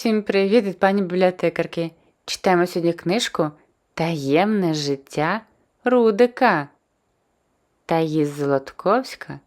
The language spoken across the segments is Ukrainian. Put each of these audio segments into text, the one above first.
Всім привіт від пані бібліотекарки. Читаємо сьогодні книжку Таємне життя Рудика. Таїс Золотковська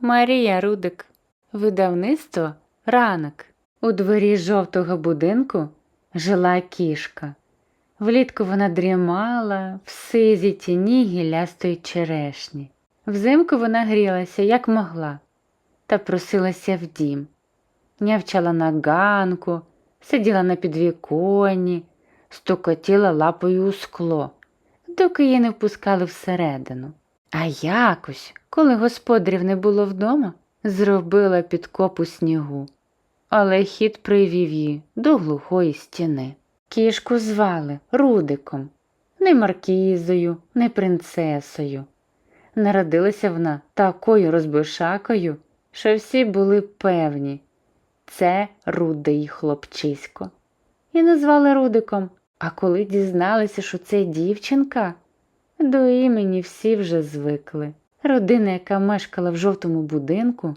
Марія Рудик. Видавництво Ранок. У дворі жовтого будинку жила кішка. Влітку вона дрімала в сизій тіні гілястої черешні. Взимку вона грілася, як могла, та просилася в дім. Нявчала на ганку, сиділа на підвіконні, стукотіла лапою у скло, доки її не впускали всередину. А якось, коли господарів не було вдома, зробила підкоп у снігу, але хід привів її до глухої стіни. Кішку звали Рудиком, не маркізою, не принцесою. Народилася вона такою розбишакою, що всі були певні. Це рудий хлопчисько. І назвали Рудиком. А коли дізналися, що це дівчинка, до імені всі вже звикли. Родина, яка мешкала в жовтому будинку,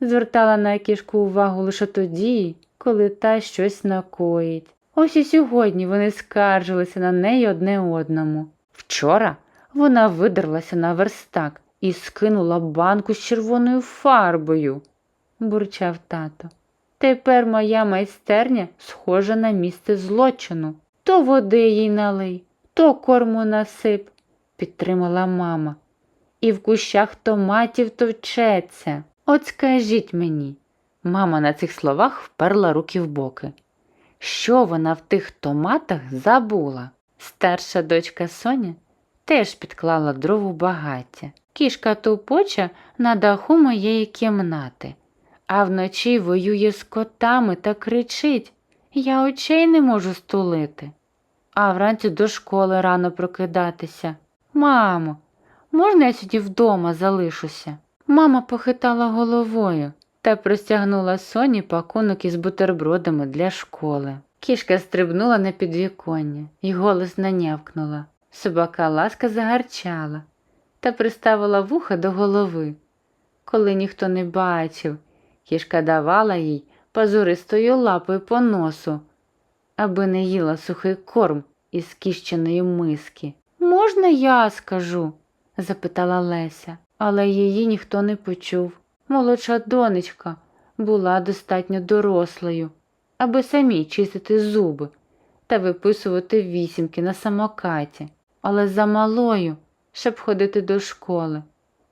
звертала на кішку увагу лише тоді, коли та щось накоїть. Ось і сьогодні вони скаржилися на неї одне одному. Вчора вона видерлася на верстак і скинула банку з червоною фарбою, бурчав тато. Тепер моя майстерня схожа на місце злочину. То води їй налий, то корму насип, підтримала мама. І в кущах томатів товчеться. От скажіть мені. Мама на цих словах вперла руки в боки. Що вона в тих томатах забула? Старша дочка Соня теж підклала дров у багаття. Кішка тупоча на даху моєї кімнати а вночі воює з котами та кричить Я очей не можу стулити. А вранці до школи рано прокидатися. Мамо, можна я сьогодні вдома залишуся? Мама похитала головою та простягнула соні пакунок із бутербродами для школи. Кішка стрибнула на підвіконня і голос нанявкнула. Собака ласка загарчала та приставила вуха до голови. Коли ніхто не бачив, Кішка давала їй пазуристою лапою по носу, аби не їла сухий корм із кіщеної миски. Можна я скажу? запитала Леся, але її ніхто не почув. Молодша донечка була достатньо дорослою, аби самій чистити зуби та виписувати вісімки на самокаті, але за малою, щоб ходити до школи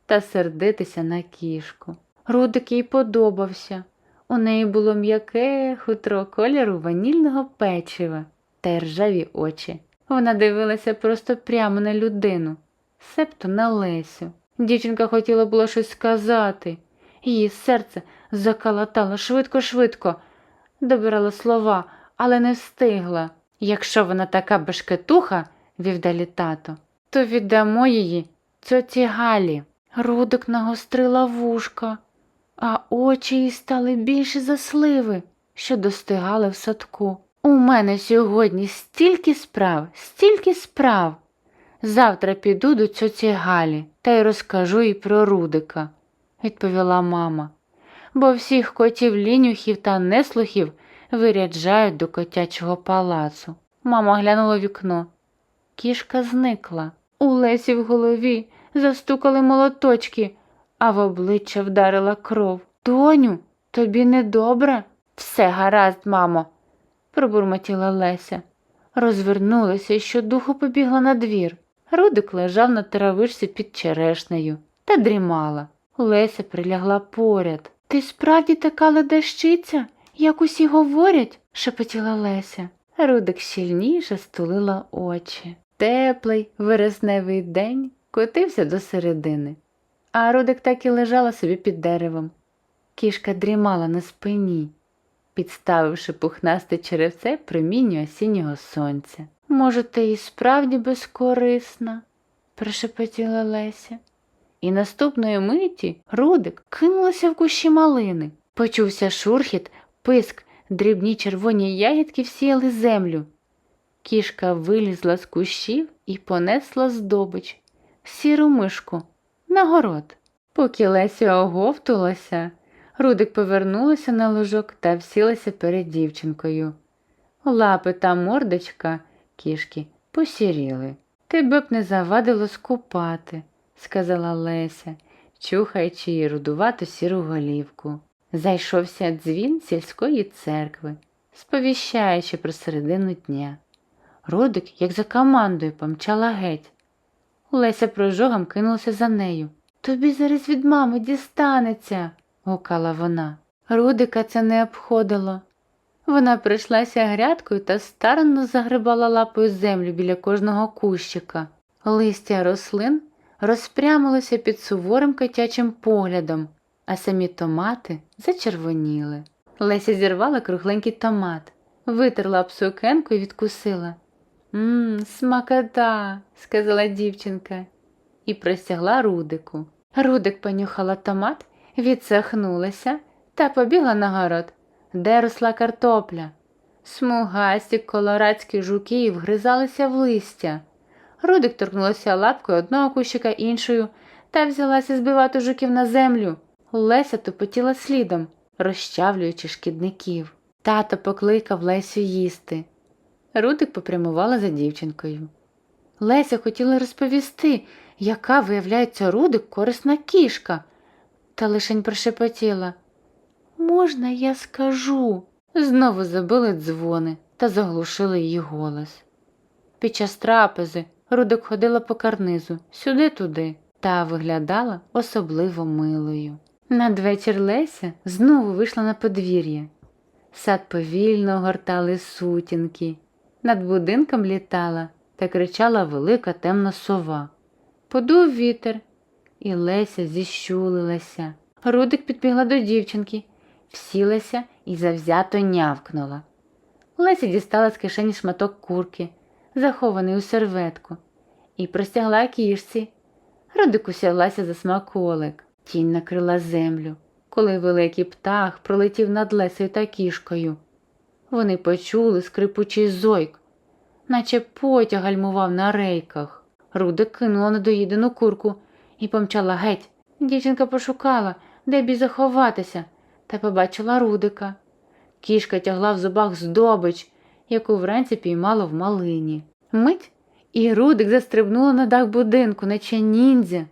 та сердитися на кішку. Рудик їй подобався. У неї було м'яке хутро кольору ванільного печива та ржаві очі. Вона дивилася просто прямо на людину, себто на Лесю. Дівчинка хотіла було щось сказати. Її серце закалатало швидко-швидко, добирала слова, але не встигла. Якщо вона така бешкетуха, вів далі тато, то віддамо її цьоці Галі. Рудик нагострила вушка а очі їй стали більше за сливи, що достигали в садку. У мене сьогодні стільки справ, стільки справ. Завтра піду до цьоці Галі та й розкажу їй про Рудика, відповіла мама, бо всіх котів лінюхів та неслухів виряджають до котячого палацу. Мама глянула вікно. Кішка зникла. У Лесі в голові застукали молоточки а в обличчя вдарила кров. Доню, тобі недобре? Все гаразд, мамо, пробурмотіла Леся. Розвернулася і щодуху побігла на двір. Рудик лежав на травишці під черешнею та дрімала. Леся прилягла поряд. Ти справді така ледащиця, як усі говорять, шепотіла Леся. Рудик щільніше стулила очі. Теплий, вересневий день котився до середини а Рудик так і лежала собі під деревом. Кішка дрімала на спині, підставивши пухнасте черевце промінню осіннього сонця. Може, ти і справді безкорисна, прошепотіла Леся. І наступної миті Рудик кинулася в кущі малини. Почувся шурхіт, писк, дрібні червоні ягідки всіяли землю. Кішка вилізла з кущів і понесла здобич, сіру мишку на город. Поки Леся оговтулася, Рудик повернулася на ложок та всілася перед дівчинкою. Лапи та мордочка кішки посіріли. Тебе б не завадило скупати, сказала Леся, чухаючи її рудувату сіру голівку. Зайшовся дзвін сільської церкви, сповіщаючи про середину дня. Родик, як за командою, помчала геть. Леся прожогом кинулася за нею. Тобі зараз від мами дістанеться, гукала вона. Рудика це не обходило. Вона прийшлася грядкою та старанно загребала лапою землю біля кожного кущика. Листя рослин розпрямилося під суворим котячим поглядом, а самі томати зачервоніли. Леся зірвала кругленький томат, витерла об сукенку і відкусила. Мм, смакота, сказала дівчинка і простягла Рудику. Рудик понюхала томат, відсахнулася та побігла на город, де росла картопля. Смугасті колорадські жуки вгризалися в листя. Рудик торкнулася лапкою одного кущика іншою та взялася збивати жуків на землю. Леся тупотіла слідом, розчавлюючи шкідників. Тато покликав Лесю їсти. Рудик попрямувала за дівчинкою. Леся хотіла розповісти, яка, виявляється, Рудик корисна кішка, та лишень прошепотіла. Можна, я скажу? Знову забили дзвони та заглушили її голос. Під час трапези Рудик ходила по карнизу сюди-туди та виглядала особливо милою. Надвечір Леся знову вийшла на подвір'я. Сад повільно огортали сутінки. Над будинком літала та кричала велика темна сова. Подув вітер, і Леся зіщулилася. Рудик підбігла до дівчинки, всілася і завзято нявкнула. Леся дістала з кишені шматок курки, захований у серветку, і простягла кішці. Рудик усялася за смаколик, тінь накрила землю, коли великий птах пролетів над Лесею та кішкою. Вони почули скрипучий зойк, наче потяг гальмував на рейках. Рудик кинула недоїдену курку і помчала геть. Дівчинка пошукала, де б їй заховатися, та побачила Рудика. Кішка тягла в зубах здобич, яку вранці піймала в малині. Мить і Рудик застрибнула на дах будинку, наче ніндзя.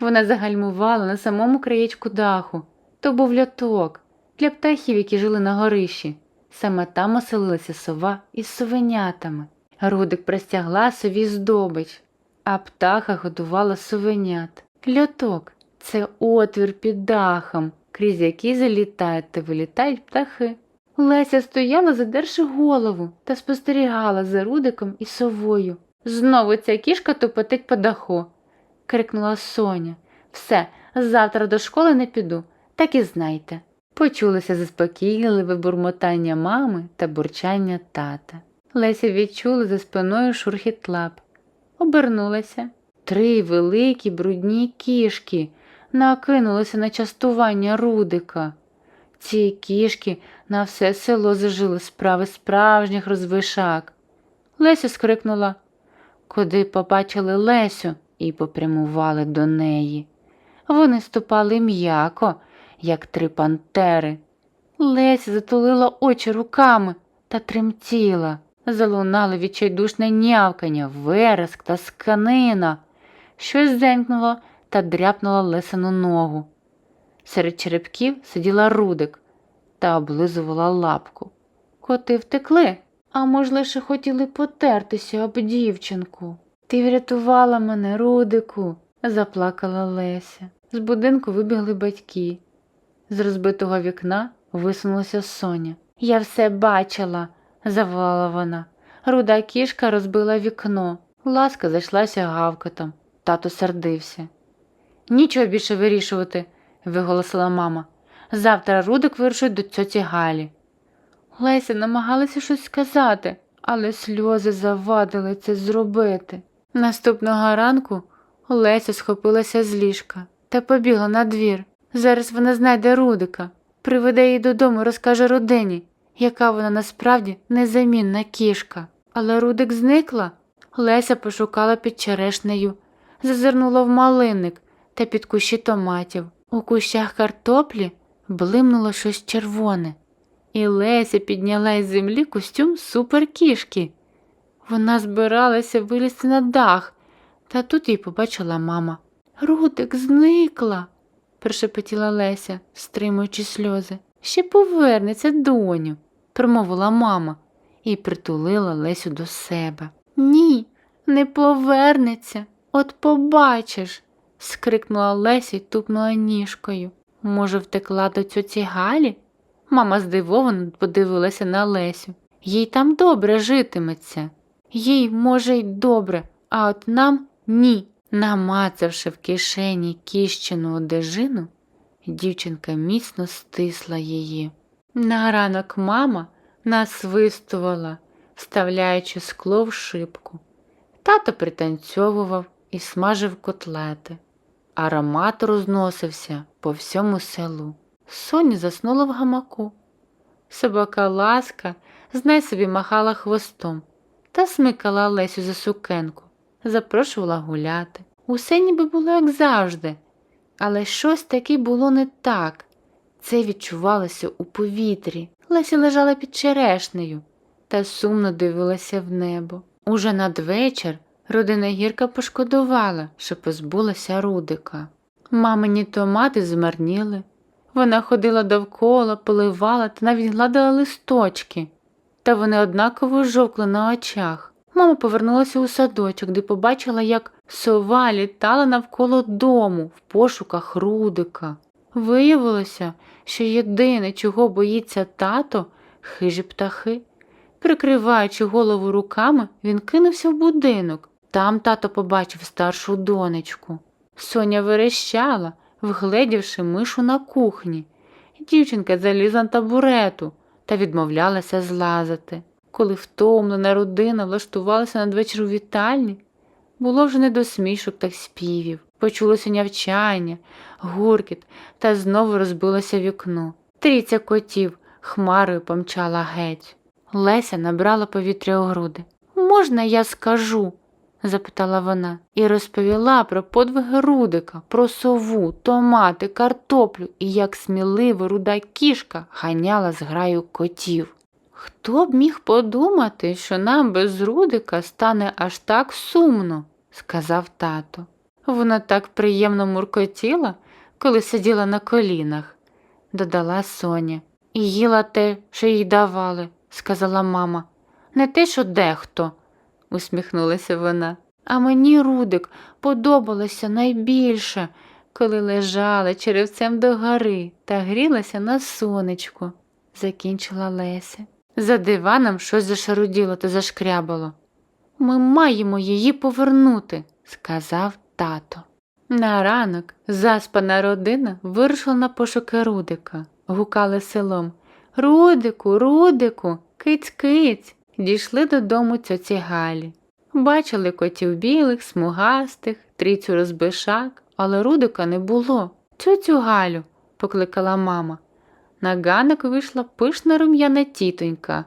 Вона загальмувала на самому краєчку даху. То був льоток для птахів, які жили на горищі. Саме там оселилася сова із совенятами. Рудик простягла сові здобич, а птаха годувала совенят. Льоток це отвір під дахом, крізь який залітають та вилітають птахи. Леся стояла, задерши голову, та спостерігала за Рудиком і совою. Знову ця кішка тупотить по даху, крикнула Соня. Все, завтра до школи не піду, так і знайте. Почулося заспокійливе бурмотання мами та бурчання тата. Леся відчула за спиною шурхіт лап. Обернулася. Три великі брудні кішки накинулися на частування Рудика. Ці кішки на все село зажили справи справжніх розвишак. Леся скрикнула, куди побачили Лесю і попрямували до неї. Вони ступали м'яко, як три пантери. Леся затулила очі руками та тремтіла. Залунало відчайдушне нявкання, вереск та сканина. Щось дзенькнуло та дряпнуло Лесину ногу. Серед черепків сиділа Рудик та облизувала лапку. Коти втекли, а може, лише хотіли потертися об дівчинку. Ти врятувала мене, Рудику, заплакала Леся. З будинку вибігли батьки. З розбитого вікна висунулася Соня. Я все бачила, заволала вона. Руда кішка розбила вікно. Ласка зайшлася гавкотом. Тато сердився. Нічого більше вирішувати, виголосила мама. Завтра Рудик вирушить до цьоті Галі. Леся намагалася щось сказати, але сльози завадили це зробити. Наступного ранку Леся схопилася з ліжка та побігла на двір. Зараз вона знайде Рудика, приведе її додому, розкаже родині, яка вона насправді незамінна кішка. Але Рудик зникла. Леся пошукала під черешнею, зазирнула в малинник та під кущі томатів. У кущах картоплі блимнуло щось червоне. і Леся підняла із землі костюм суперкішки. Вона збиралася вилізти на дах, та тут її побачила мама. Рудик зникла, прошепотіла Леся, стримуючи сльози. Ще повернеться, доню, промовила мама і притулила Лесю до себе. Ні, не повернеться, от побачиш, скрикнула Леся й тупнула ніжкою. Може, втекла до цьоці Галі? Мама здивовано подивилася на Лесю. Їй там добре житиметься. Їй, може, й добре, а от нам ні. Намацавши в кишені кіщену одежину, дівчинка міцно стисла її. На ранок мама насвистувала, вставляючи скло в шибку. Тато пританцьовував і смажив котлети. Аромат розносився по всьому селу. Соня заснула в гамаку. Собака ласка знай собі махала хвостом та смикала Лесю за сукенку, запрошувала гуляти. Усе ніби було як завжди, але щось таке було не так. Це відчувалося у повітрі. Леся лежала під черешнею та сумно дивилася в небо. Уже надвечір родина гірка пошкодувала, що позбулася Рудика. Мамині томати змарніли. Вона ходила довкола, поливала та навіть гладила листочки, та вони однаково жовкли на очах. Мама повернулася у садочок, де побачила, як сова літала навколо дому в пошуках Рудика. Виявилося, що єдине, чого боїться тато, хижі птахи. Прикриваючи голову руками, він кинувся в будинок. Там тато побачив старшу донечку. Соня верещала, вгледівши мишу на кухні. Дівчинка залізла на табурету та відмовлялася злазити. Коли втомлена родина влаштувалася надвечір у вітальні, було вже не до смішок та співів. Почулося нявчання, гуркіт та знову розбилося вікно. Трійця котів хмарою помчала геть. Леся набрала повітря у груди. Можна я скажу? запитала вона, і розповіла про подвиги Рудика, про сову, томати, картоплю і як сміливо руда кішка ганяла граю котів. Хто б міг подумати, що нам без Рудика стане аж так сумно, сказав тато. Вона так приємно муркотіла, коли сиділа на колінах, додала Соня. І їла те, що їй давали, сказала мама. Не те, що дехто, усміхнулася вона. А мені Рудик подобалося найбільше, коли лежала черевцем до гори та грілася на сонечку, закінчила Леся. За диваном щось зашаруділо та зашкрябало. Ми маємо її повернути, сказав тато. На ранок заспана родина вирушила на пошуки Рудика, гукали селом. Рудику, Рудику, киць киць. Дійшли додому цьоці Галі. Бачили котів білих, смугастих, трійцю розбишак, але Рудика не було. Цьоцю Галю, покликала мама. На ганок вийшла пишна рум'яна тітонька.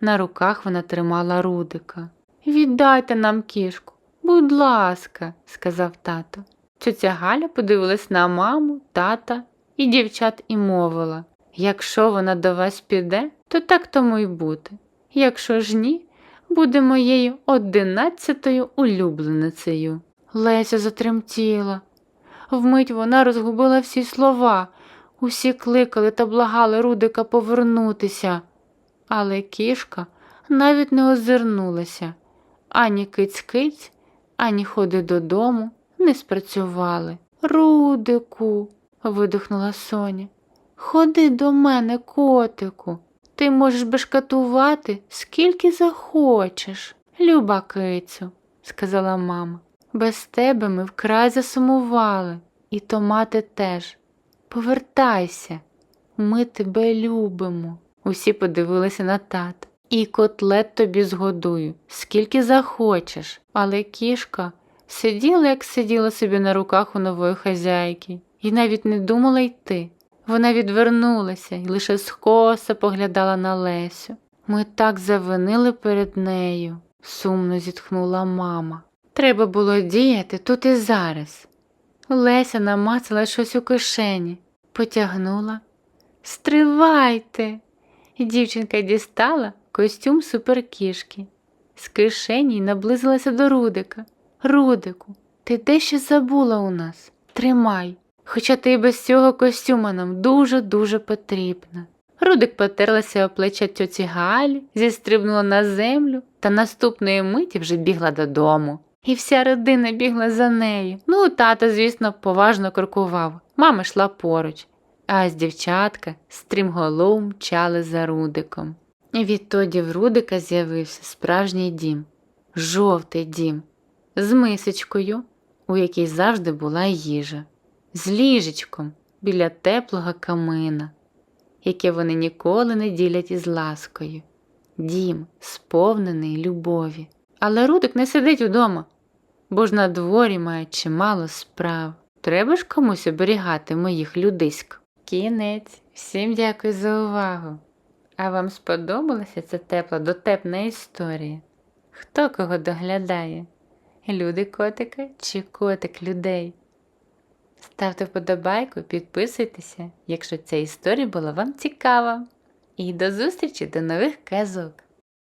На руках вона тримала Рудика. Віддайте нам кішку, будь ласка, сказав тато. Цьоця Галя подивилась на маму, тата і дівчат і мовила якщо вона до вас піде, то так тому й буде. Якщо ж ні, буде моєю одинадцятою улюбленицею. Леся затремтіла. Вмить вона розгубила всі слова, усі кликали та благали Рудика повернутися. Але кішка навіть не озирнулася. Ані киць-киць, ані ходи додому не спрацювали. Рудику, видихнула Соня. Ходи до мене, котику. Ти можеш бешкатувати скільки захочеш. Люба кицю, сказала мама. Без тебе ми вкрай засумували, і томати теж. Повертайся, ми тебе любимо. Усі подивилися на тата. І котлет тобі згодую, скільки захочеш. Але кішка сиділа, як сиділа собі на руках у нової хазяйки, і навіть не думала йти. Вона відвернулася і лише скоса поглядала на Лесю. Ми так завинили перед нею, сумно зітхнула мама. Треба було діяти тут і зараз. Леся намацала щось у кишені, потягнула. Стривайте, дівчинка дістала костюм суперкішки. З кишені наблизилася до Рудика. Рудику, ти дещо забула у нас. Тримай. Хоча ти без цього костюма нам дуже-дуже потрібна. Рудик потерлася о плече тьоті Галі, зістрибнула на землю та наступної миті вже бігла додому. І вся родина бігла за нею. Ну, тато, звісно, поважно крокував, мама йшла поруч, а ось дівчатка стрімголов мчали за Рудиком. І відтоді в Рудика з'явився справжній дім, жовтий дім, з мисочкою, у якій завжди була їжа, з ліжечком біля теплого камина, яке вони ніколи не ділять із ласкою. Дім, сповнений любові. Але Рудик не сидить удома, бо ж на дворі має чимало справ. Треба ж комусь оберігати моїх людиськ. Кінець. Всім дякую за увагу. А вам сподобалася ця тепла дотепна історія? Хто кого доглядає? Люди котика чи котик людей? Ставте вподобайку, підписуйтеся, якщо ця історія була вам цікава. І до зустрічі до нових казок!